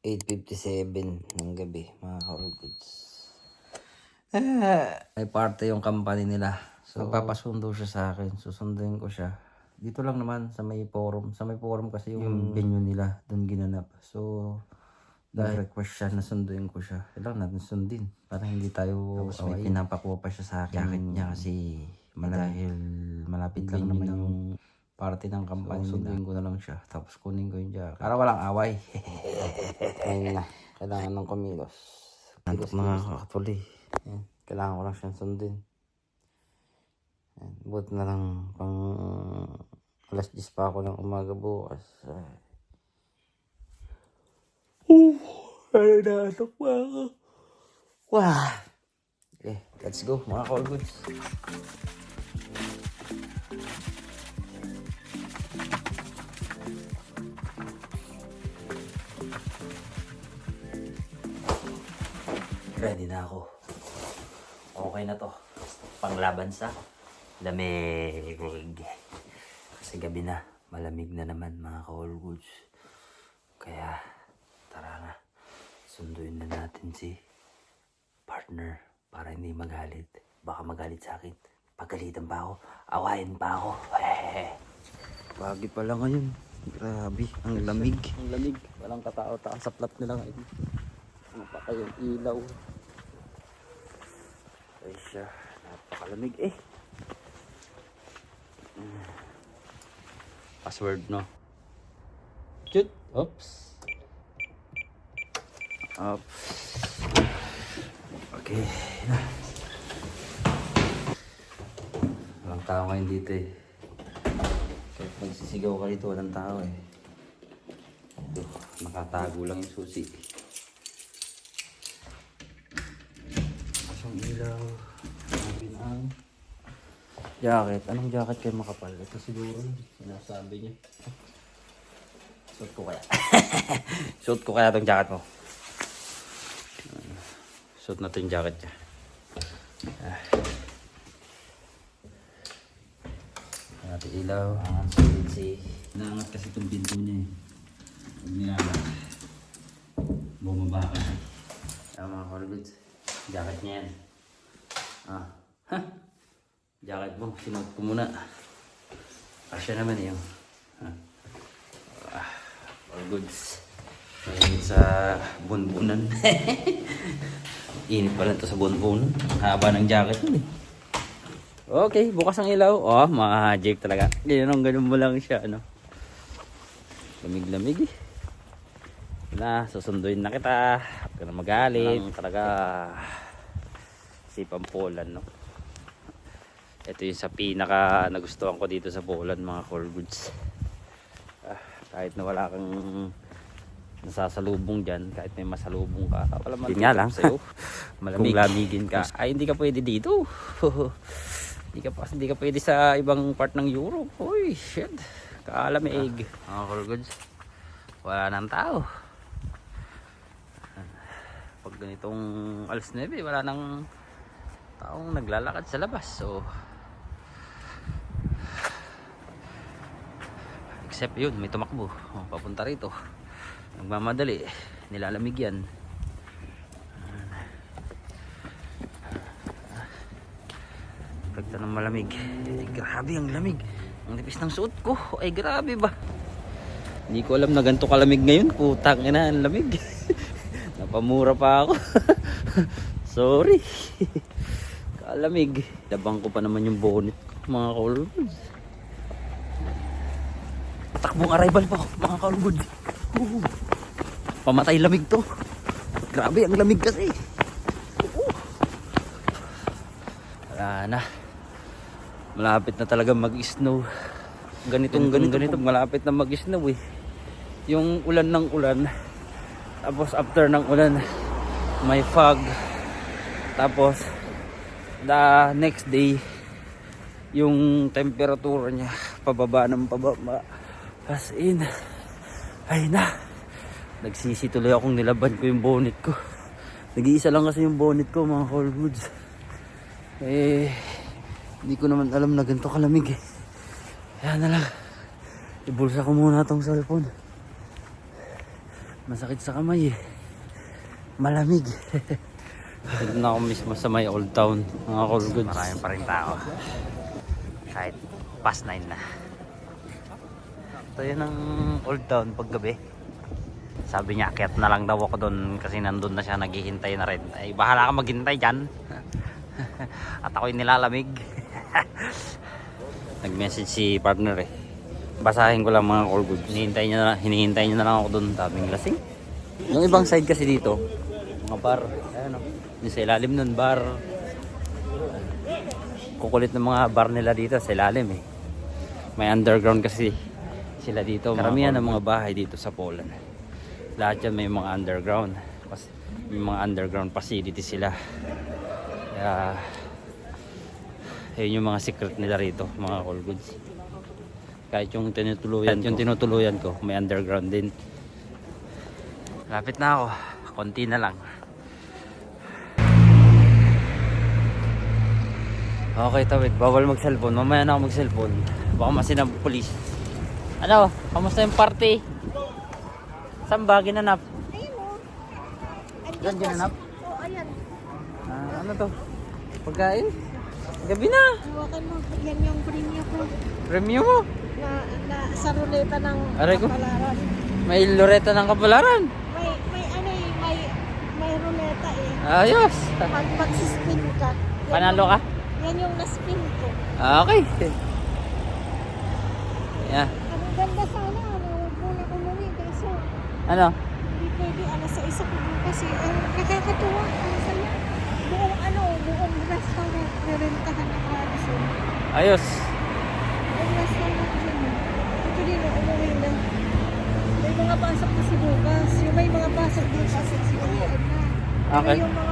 8.57 ng gabi, mga goods. Eh, may party yung company nila. So, papasundo siya sa akin. Susunduin ko siya. Dito lang naman sa may forum. Sa may forum kasi yung venue nila. Doon ginanap. So, dahil request siya na sunduin ko siya. Kailangan natin sundin. Para hindi tayo Tapos may pinapakuha pa siya sa akin. Jacket niya kasi dahil malapit lang naman yung party ng company so, sunduin ko na lang siya. Tapos kunin ko yung jacket. Para walang away. Ayun na. Kailangan ng kumilos. Nantok na. Yan. Kailangan ko lang siyang sundin. Yan. Buti na lang pang alas 10 pa ako ng umaga bukas. Ay, natok pa ako. Wow. Okay, let's go mga call goods. Ready na ako. Okay na to. Panglaban sa lamig. Kasi gabi na. Malamig na naman mga call goods. Kaya tara na. Sunduin na natin si partner para hindi magalit. Baka magalit sa akin. Pagalitan pa ako. Awayin pa ako. Bagi pala ngayon. Grabe. Ang lamig. Ang lamig. Walang katao-tao sa plat nila ngayon. Ano pa kayong ilaw. Ay siya. Napakalamig eh. Mm. Password no. Chut. Oops. Up. Okay. Walang tao ngayon dito eh. Kahit magsisigaw ka dito, walang tao eh. Ito, nakatago lang yung susi. Asang ilaw. Hanapin ang jacket. Anong jacket kayo makapal? Ito siguro, sinasabi niya. Suot ko kaya. Suot ko kaya itong jacket mo. Suot natin yung jacket niya. Ah. Natin ilaw. Angat si. Naangat kasi itong pinto niya eh. Pag nilala. Bumaba ka. Mga colleagues. Jacket niya yan. Ah. Ha? Jacket mo. Sinuot ko muna. Asya naman eh. oh. Ha? Ah. All goods. Ngayon sa bunbunan. Init pala ito sa bunbunan. Haba ng jacket yun eh. Okay, bukas ang ilaw. Oh, magic talaga. Ganyan ganun mo lang siya, ano. Lamig-lamig eh. Na, susunduin na kita. Huwag ka na magalit. Talaga, si Pampolan, no. Ito yung sa pinaka nagustuhan ko dito sa Poland, mga core goods. Ah, kahit na wala kang nasasalubong dyan, kahit may masalubong ka, wala man nga lang sa'yo. Malamig. Kung lamigin ka, ay hindi ka pwede dito. Hindi ka, pa, hindi ka pwede sa ibang part ng Europe. Uy, shit. Kaalamig. Ah, mga core goods. Wala nang tao. Pag ganitong alas 9, wala nang taong naglalakad sa labas. So, except yun, may tumakbo. Oh, papunta rito. Nagmamadali. Nilalamig yan. Pagta ng malamig. Eh, grabe ang lamig. Ang nipis ng suot ko. Ay grabe ba? Hindi ko alam na ganito kalamig ngayon. Putang ina, ang lamig. Napamura pa ako. Sorry. Kalamig. Labang ko pa naman yung bonnet ko, mga kaulbud. Patakbong arrival pa ako, mga kaulbud. Uh, pamatay lamig to. Grabe, ang lamig kasi. Uh. Wala na. Malapit na talaga mag-snow. Ganitong ganito, ganito, malapit na mag-snow eh. Yung ulan ng ulan. Tapos after ng ulan, may fog. Tapos the next day yung temperature niya pababa ng pababa. As in ay na. Nagsisi tuloy akong nilaban ko yung bonnet ko. Nag-iisa lang kasi yung bonnet ko mga whole goods eh hindi ko naman alam na ganito kalamig eh. Kaya na lang. Ibulsa ko muna tong cellphone Masakit sa kamay eh. Malamig. Dito na ako mismo sa may old town. Mga cool goods. Marami pa rin tao. Kahit past 9 na. Ito yun ang old town paggabi. Sabi niya, akyat na lang daw ako doon kasi nandun na siya naghihintay na rin. Ay, bahala ka maghintay dyan. At ako'y nilalamig. Nag-message si partner eh. Basahin ko lang mga all goods. Hinihintay niya na, hinihintay niya na lang ako doon. Daming lasing. Yung ibang side kasi dito, mga bar. Ayan o. Yung sa ilalim nun, bar. Kukulit ng mga bar nila dito sa ilalim eh. May underground kasi sila dito. Karamihan ng mga bahay dito sa Poland. Lahat yan may mga underground. Pas- May mga underground facility sila. Kaya, yun yung mga secret nila rito, mga all goods. Kahit yung tinutuluyan, yung tinutuluyan ko, may underground din. Lapit na ako. Konti na lang. Okay, tawid. Bawal mag-cellphone. Mamaya na ako mag-cellphone. Baka masinab police. Ano? Kamusta yung party? Saan ba ginanap? Ayun o. Yan, ginanap? Oo, ayan. Ah, ano to? Pagkain? Gabi na. Hawakan mo. Yan yung premium ko Premium mo. Na, na sa ruleta ng Aray ko. kapalaran. May loreta ng kapalaran. May, may ano eh, may, may ruleta eh. Ayos. Pag mag-spin ka. yan Panalo yung- ka? Yan yung na-spin ko. Ah, okay. Yeah. Ang ganda sana, ano, muna umuwi. Kaso, Ano? hindi pwede, alas sa isa ko kasi ang nakakatuwa. Ang saya. Buong ano, buong restaurant, rerentahan ng Radisson. Ayos. Buong restaurant yun. Ito din, oh, umuwi na. May mga pasok na si Lucas. Yung may mga pasok din sa si Uwian na. Okay. Yung mga